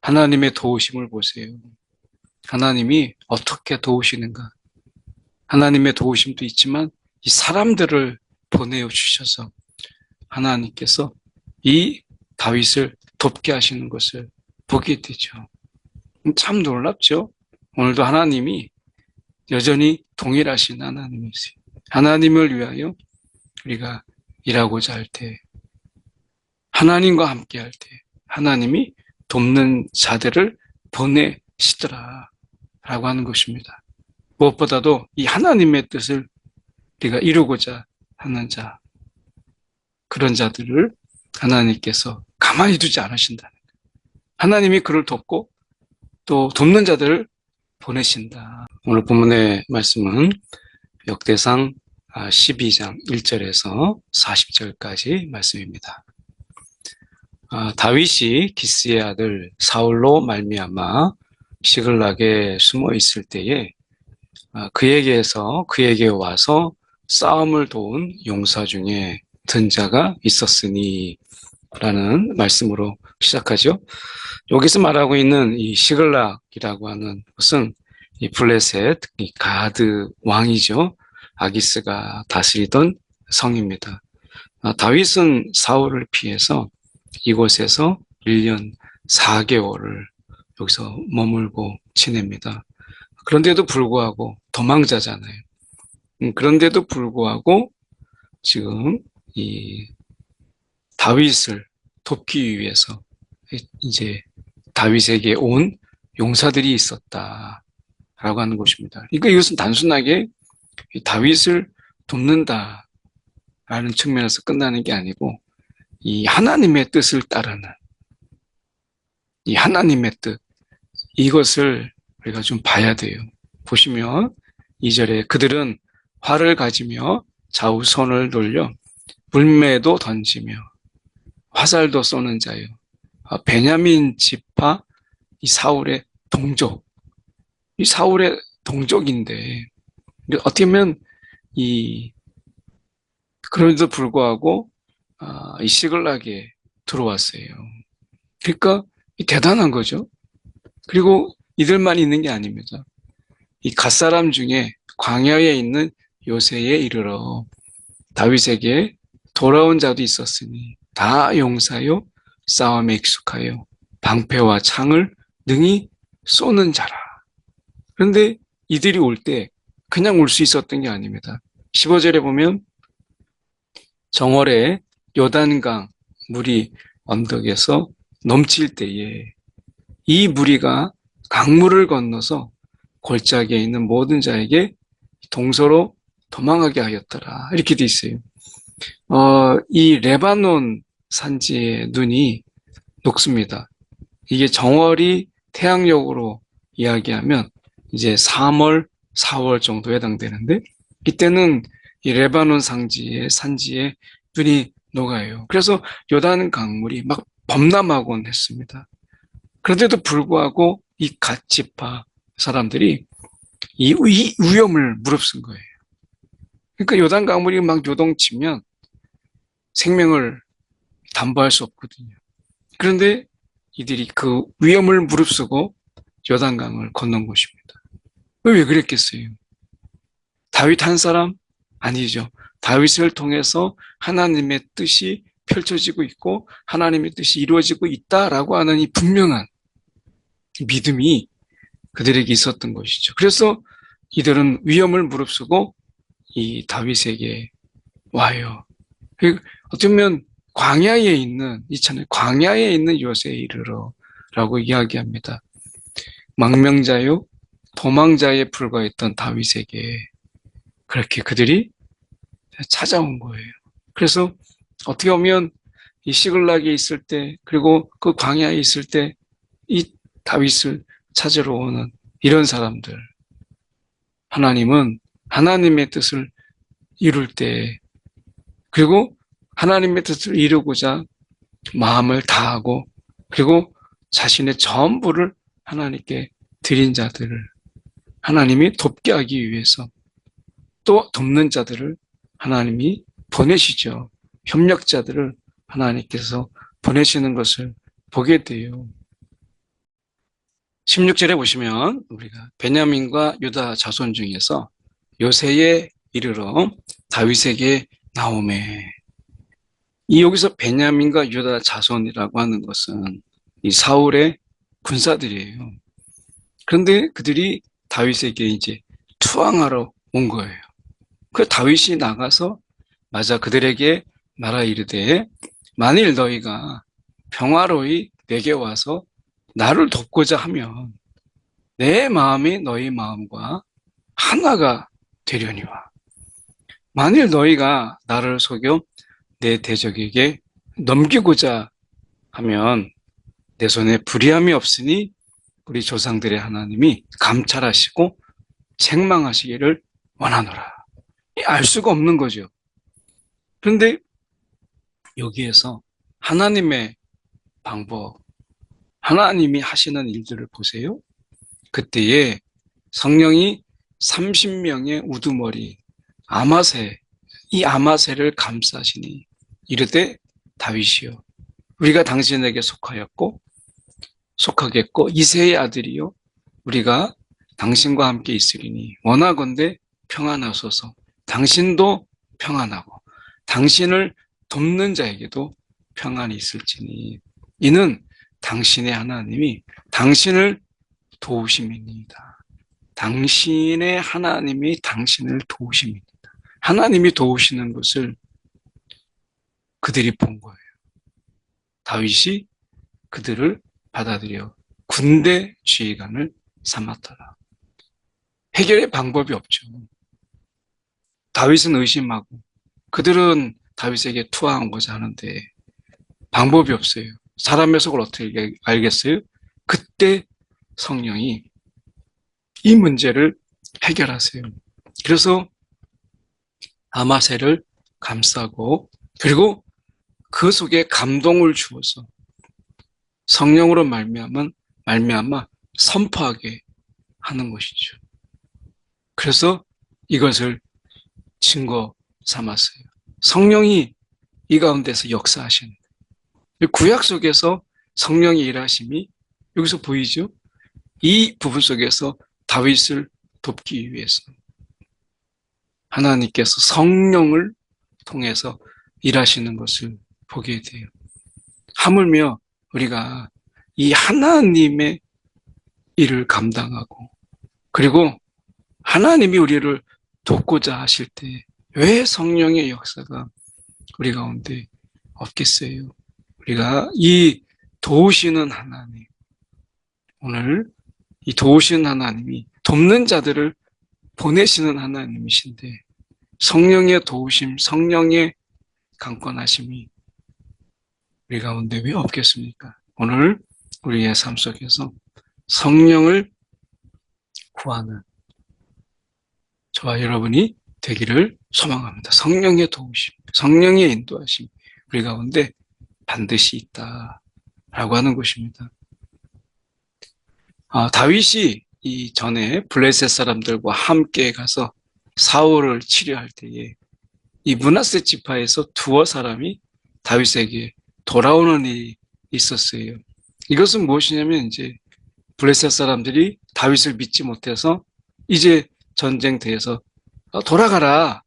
하나님의 도우심을 보세요. 하나님이 어떻게 도우시는가? 하나님의 도우심도 있지만 이 사람들을 보내어 주셔서 하나님께서 이 다윗을 돕게 하시는 것을 보게 되죠. 참 놀랍죠? 오늘도 하나님이 여전히 동일하신 하나님이세요. 하나님을 위하여 우리가 일하고자 할 때, 하나님과 함께 할 때, 하나님이 돕는 자들을 보내시더라. 라고 하는 것입니다. 무엇보다도 이 하나님의 뜻을 우리가 이루고자 하는 자, 그런 자들을 하나님께서 가만히 두지 않으신다는 거예요. 하나님이 그를 돕고 또 돕는 자들을 보내신다. 오늘 본문의 말씀은 역대상 12장 1절에서 40절까지 말씀입니다. 아, 다윗이 기스의 아들 사울로 말미암아 시글락에 숨어 있을 때에 아, 그에게서 그에게 와서 싸움을 도운 용사 중에 든 자가 있었으니 라는 말씀으로 시작하죠. 여기서 말하고 있는 이 시글락이라고 하는 것은 이 블레셋, 이 가드 왕이죠. 아기스가 다스리던 성입니다. 아, 다윗은 사울을 피해서 이곳에서 1년 4개월을 여기서 머물고 지냅니다. 그런데도 불구하고 도망자잖아요. 음, 그런데도 불구하고 지금 이 다윗을 돕기 위해서 이제 다윗에게 온 용사들이 있었다라고 하는 것입니다. 그러니까 이것은 단순하게 다윗을 돕는다라는 측면에서 끝나는 게 아니고 이 하나님의 뜻을 따르는 이 하나님의 뜻 이것을 우리가 좀 봐야 돼요. 보시면 이절에 그들은 활을 가지며 좌우 손을 돌려 물매도 던지며 화살도 쏘는 자요. 아, 베냐민 지파 이 사울의 동족. 이 사울의 동족인데 어떻게 보면 이 그런데도 불구하고 아, 이 시글락에 들어왔어요. 그러니까 대단한 거죠. 그리고 이들만 있는 게 아닙니다. 이 갓사람 중에 광야에 있는 요새에 이르러 다윗에게 돌아온 자도 있었으니 다 용사요 싸움에 익숙하여 방패와 창을 능히 쏘는 자라. 그런데 이들이 올 때 그냥 올 수 있었던 게 아닙니다. 15절에 보면 정월에 요단강 물이 언덕에서 넘칠 때에 이 무리가 강물을 건너서 골짜기에 있는 모든 자에게 동서로 도망하게 하였더라. 이렇게 돼 있어요. 어, 이 레바논 산지의 눈이 녹습니다. 이게 정월이 태양력으로 이야기하면 이제 3월, 4월 정도 해당되는데 이때는 이 레바논 상지의 산지에 눈이 녹아요. 그래서 요단 강물이 막 범람하곤 했습니다. 그런데도 불구하고 이 갓지파 사람들이 이 위험을 무릅쓴 거예요. 그러니까 요단 강물이 막 요동치면 생명을 담보할 수 없거든요. 그런데 이들이 그 위험을 무릅쓰고 요단강을 건넌 것입니다. 왜 그랬겠어요? 다윗 한 사람? 아니죠. 다윗을 통해서 하나님의 뜻이 펼쳐지고 있고 하나님의 뜻이 이루어지고 있다라고 하는 이 분명한 믿음이 그들에게 있었던 것이죠. 그래서 이들은 위험을 무릅쓰고 이 다윗에게 와요. 어쩌면 광야에 있는 이찬에 광야에 있는 요새에 이르러라고 이야기합니다. 망명자요 도망자에 불과했던 다윗에게 그렇게 그들이 찾아온 거예요. 그래서 어떻게 보면 이 시글락에 있을 때 그리고 그 광야에 있을 때 이 다윗을 찾으러 오는 이런 사람들 하나님은 하나님의 뜻을 이룰 때 그리고 하나님의 뜻을 이루고자 마음을 다하고 그리고 자신의 전부를 하나님께 드린 자들을 하나님이 돕게 하기 위해서 또 돕는 자들을 하나님이 보내시죠. 협력자들을 하나님께서 보내시는 것을 보게 돼요. 16절에 보시면 우리가 베냐민과 유다 자손 중에서 요새에 이르러 다윗에게 나오매. 이 여기서 베냐민과 유다 자손이라고 하는 것은 이 사울의 군사들이에요. 그런데 그들이 다윗에게 이제 투항하러 온 거예요. 그 다윗이 나가서 맞아 그들에게 말하 이르되 만일 너희가 평화로이 내게 와서 나를 돕고자 하면 내 마음이 너희 마음과 하나가 되려니와 만일 너희가 나를 속여 내 대적에게 넘기고자 하면 내 손에 불의함이 없으니 우리 조상들의 하나님이 감찰하시고 책망하시기를 원하노라. 알 수가 없는 거죠. 그런데 여기에서 하나님의 방법, 하나님이 하시는 일들을 보세요. 그때에 성령이 30명의 우두머리, 아마세, 이 아마세를 감싸시니 이르되 다윗이요. 우리가 당신에게 속하였고, 속하겠고, 이세의 아들이요. 우리가 당신과 함께 있으리니 원하건대 평안하소서. 당신도 평안하고, 당신을 돕는 자에게도 평안이 있을지니 이는 당신의 하나님이 당신을 도우심입니다. 당신의 하나님이 당신을 도우심입니다. 하나님이 도우시는 것을 그들이 본 거예요. 다윗이 그들을 받아들여 군대 지휘관을 삼았더라. 해결의 방법이 없죠. 다윗은 의심하고 그들은 다윗에게 투항하고자 하는데 방법이 없어요. 사람의 속을 어떻게 알겠어요? 그때 성령이 이 문제를 해결하세요. 그래서 아마세를 감싸고 그리고 그 속에 감동을 주어서 성령으로 말미암은 말미암아 선포하게 하는 것이죠. 그래서 이것을 증거 삼았어요. 성령이 이 가운데서 역사하시는 구약 속에서 성령의 일하심이 여기서 보이죠? 이 부분 속에서 다윗을 돕기 위해서 하나님께서 성령을 통해서 일하시는 것을 보게 돼요. 하물며 우리가 이 하나님의 일을 감당하고 그리고 하나님이 우리를 돕고자 하실 때 왜 성령의 역사가 우리 가운데 없겠어요? 우리가 이 도우시는 하나님, 오늘 이 도우시는 하나님이 돕는 자들을 보내시는 하나님이신데 성령의 도우심, 성령의 강권하심이 우리 가운데 왜 없겠습니까? 오늘 우리의 삶 속에서 성령을 구하는 저와 여러분이 되기를 소망합니다. 성령의 도우심, 성령의 인도하심 우리 가운데 반드시 있다 라고 하는 것입니다. 아, 다윗이 이 전에 블레셋 사람들과 함께 가서 사울을 치료할 때에 이 문하세 지파에서 두어 사람이 다윗에게 돌아오는 일이 있었어요. 이것은 무엇이냐면 이제 블레셋 사람들이 다윗을 믿지 못해서 이제 전쟁터에서 어, 돌아가라.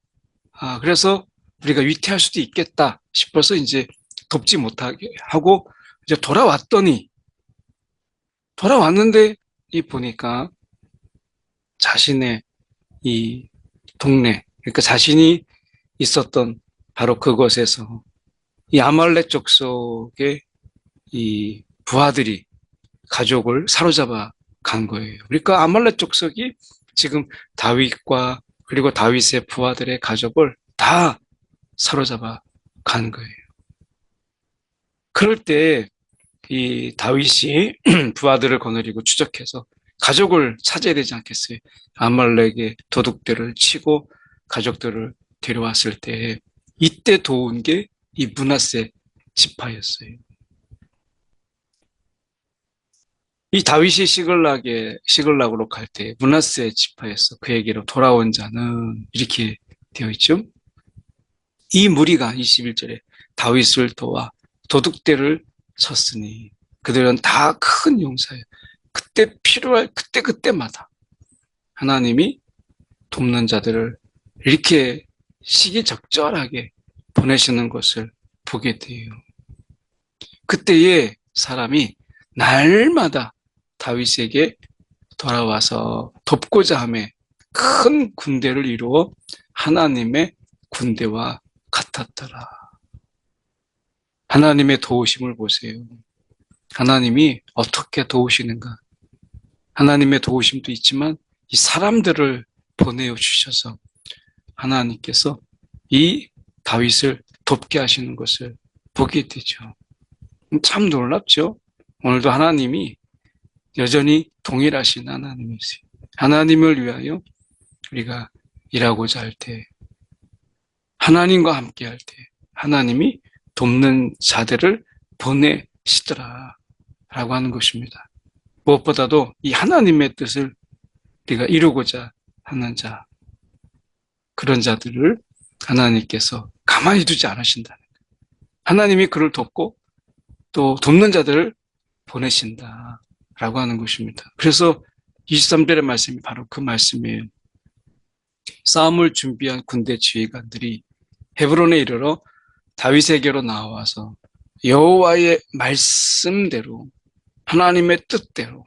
아, 그래서 우리가 위태할 수도 있겠다 싶어서 이제 돕지 못하게 하고 이제 돌아왔더니 돌아왔는데 이 보니까 자신의 이 동네 그러니까 자신이 있었던 바로 그곳에서 이 아말렉 족속의 이 부하들이 가족을 사로잡아 간 거예요. 그러니까 아말렉 족속이 지금 다윗과 그리고 다윗의 부하들의 가족을 다 사로잡아 간 거예요. 그럴 때 이 다윗이 부하들을 거느리고 추적해서 가족을 찾아야 되지 않겠어요? 아말렉의 도둑들을 치고 가족들을 데려왔을 때 이때 도운 게 이 문하세 지파였어요. 이 다윗이 시글락에 시글락으로 갈 때 문하세 지파에서 그에게로 돌아온 자는 이렇게 되어 있죠. 이 무리가 21절에 다윗을 도와 도둑대를 쳤으니 그들은 다 큰 용사예요. 그때 필요할 그때 그때마다 하나님이 돕는 자들을 이렇게 시기적절하게 보내시는 것을 보게 돼요. 그때에 사람이 날마다 다윗에게 돌아와서 돕고자 함에 큰 군대를 이루어 하나님의 군대와 같았더라. 하나님의 도우심을 보세요. 하나님이 어떻게 도우시는가? 하나님의 도우심도 있지만 이 사람들을 보내어 주셔서 하나님께서 이 다윗을 돕게 하시는 것을 보게 되죠. 참 놀랍죠? 오늘도 하나님이 여전히 동일하신 하나님이세요. 하나님을 위하여 우리가 일하고자 할 때, 하나님과 함께 할 때, 하나님이 돕는 자들을 보내시더라. 라고 하는 것입니다. 무엇보다도 이 하나님의 뜻을 우리가 이루고자 하는 자, 그런 자들을 하나님께서 가만히 두지 않으신다는 거예요. 하나님이 그를 돕고 또 돕는 자들을 보내신다. 라고 하는 것입니다. 그래서 23절의 말씀이 바로 그 말씀이에요. 싸움을 준비한 군대 지휘관들이 헤브론에 이르러 다윗에게로 나와서 여호와의 말씀대로 하나님의 뜻대로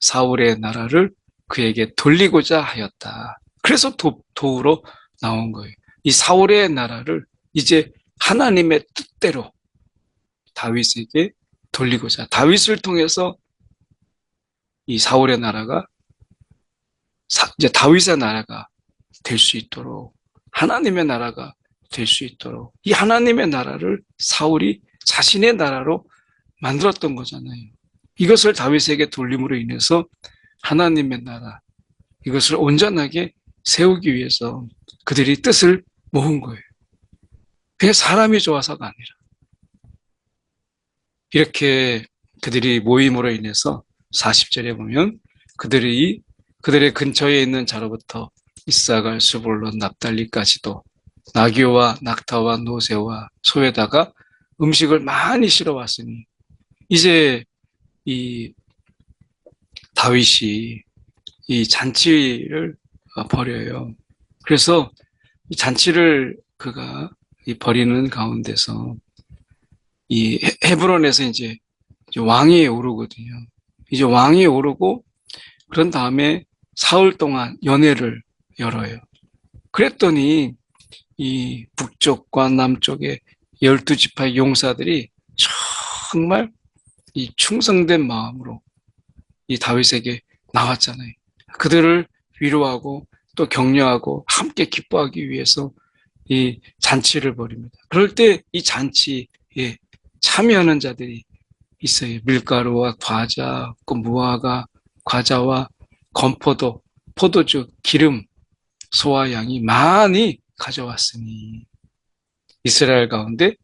사울의 나라를 그에게 돌리고자 하였다. 그래서 도, 도우러 나온 거예요. 이 사울의 나라를 이제 하나님의 뜻대로 다윗에게 돌리고자 다윗을 통해서 이 사울의 나라가 이제 다윗의 나라가 될 수 있도록 하나님의 나라가 될 수 있도록 이 하나님의 나라를 사울이 자신의 나라로 만들었던 거잖아요. 이것을 다윗에게 돌림으로 인해서 하나님의 나라 이것을 온전하게 세우기 위해서 그들이 뜻을 모은 거예요. 그냥 사람이 좋아서가 아니라 이렇게 그들이 모임으로 인해서 40절에 보면 그들이 그들의 근처에 있는 자로부터 이사갈 수볼론 납달리까지도 나귀와 낙타와 노새와 소에다가 음식을 많이 실어 왔으니 이제 이 다윗이 이 잔치를 버려요. 그래서 이 잔치를 그가 이 버리는 가운데서 이 헤브론에서 이제 왕이 오르거든요. 이제 왕이 오르고 그런 다음에 사흘 동안 연회를 열어요. 그랬더니 이 북쪽과 남쪽의 열두 지파의 용사들이 정말 이 충성된 마음으로 이 다윗에게 나왔잖아요. 그들을 위로하고 또 격려하고 함께 기뻐하기 위해서 이 잔치를 벌입니다. 그럴 때 이 잔치에 참여하는 자들이 있어요. 밀가루와 과자, 그 무화과, 과자와 건포도, 포도주, 기름, 소와 양이 많이 가져왔으니 이스라엘 가운데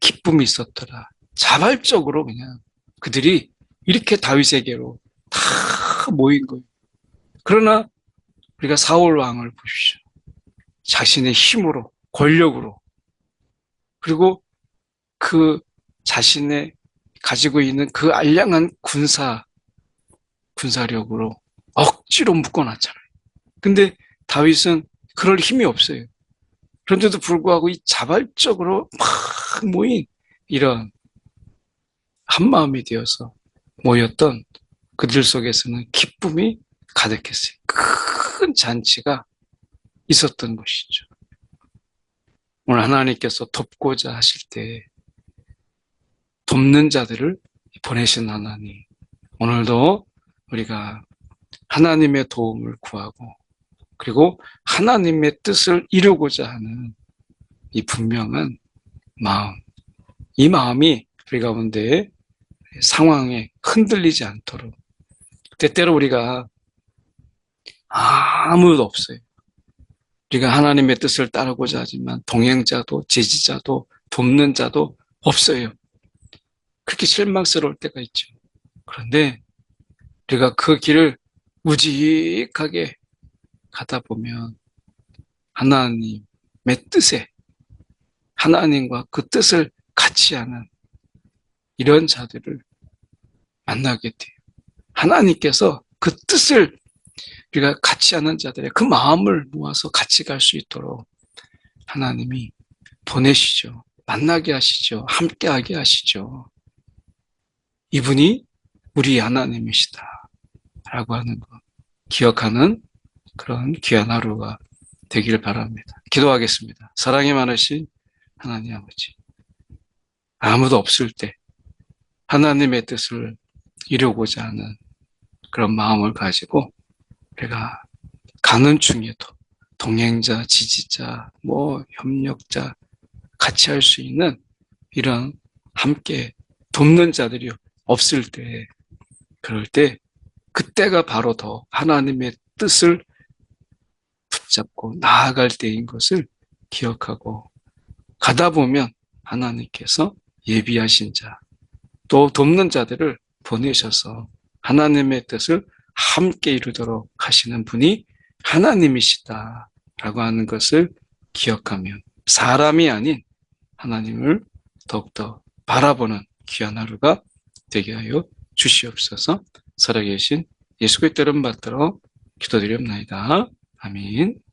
기쁨이 있었더라. 자발적으로 그냥 그들이 이렇게 다윗에게로 다 모인 거예요. 그러나 우리가 사울 왕을 보십시오. 자신의 힘으로, 권력으로, 그리고 그 자신의 가지고 있는 그 알량한 군사, 군사력으로 억지로 묶어놨잖아요. 근데 다윗은 그럴 힘이 없어요. 그런데도 불구하고 이 자발적으로 막 모인 이런 한 마음이 되어서 모였던 그들 속에서는 기쁨이 가득했어요. 큰 잔치가 있었던 것이죠. 오늘 하나님께서 돕고자 하실 때 돕는 자들을 보내신 하나님. 오늘도 우리가 하나님의 도움을 구하고 그리고 하나님의 뜻을 이루고자 하는 이 분명한 마음. 이 마음이 우리 가운데 상황에 흔들리지 않도록 때때로 우리가 아무도 없어요. 우리가 하나님의 뜻을 따르고자 하지만 동행자도 제지자도 돕는 자도 없어요. 그렇게 실망스러울 때가 있죠. 그런데 우리가 그 길을 우직하게 가다 보면 하나님의 뜻에 하나님과 그 뜻을 같이 하는 이런 자들을 만나게 돼요. 하나님께서 그 뜻을 우리가 같이 하는 자들의 그 마음을 모아서 같이 갈 수 있도록 하나님이 보내시죠. 만나게 하시죠. 함께하게 하시죠. 이분이 우리 하나님이시다. 라고 하는 것. 기억하는 그런 귀한 하루가 되기를 바랍니다. 기도하겠습니다. 사랑이 많으신 하나님 아버지. 아무도 없을 때 하나님의 뜻을 이루고자 하는 그런 마음을 가지고 우리가 가는 중에도 동행자, 지지자, 뭐 협력자 같이 할 수 있는 이런 함께 돕는 자들이 없을 때 그럴 때 그때가 바로 더 하나님의 뜻을 붙잡고 나아갈 때인 것을 기억하고 가다 보면 하나님께서 예비하신 자, 또 돕는 자들을 보내셔서 하나님의 뜻을 함께 이루도록 하시는 분이 하나님이시다라고 하는 것을 기억하면 사람이 아닌 하나님을 더욱더 바라보는 귀한 하루가 되게 하여 주시옵소서 살아계신 예수 그리스도 이름 받들어 기도드리옵나이다. 아멘.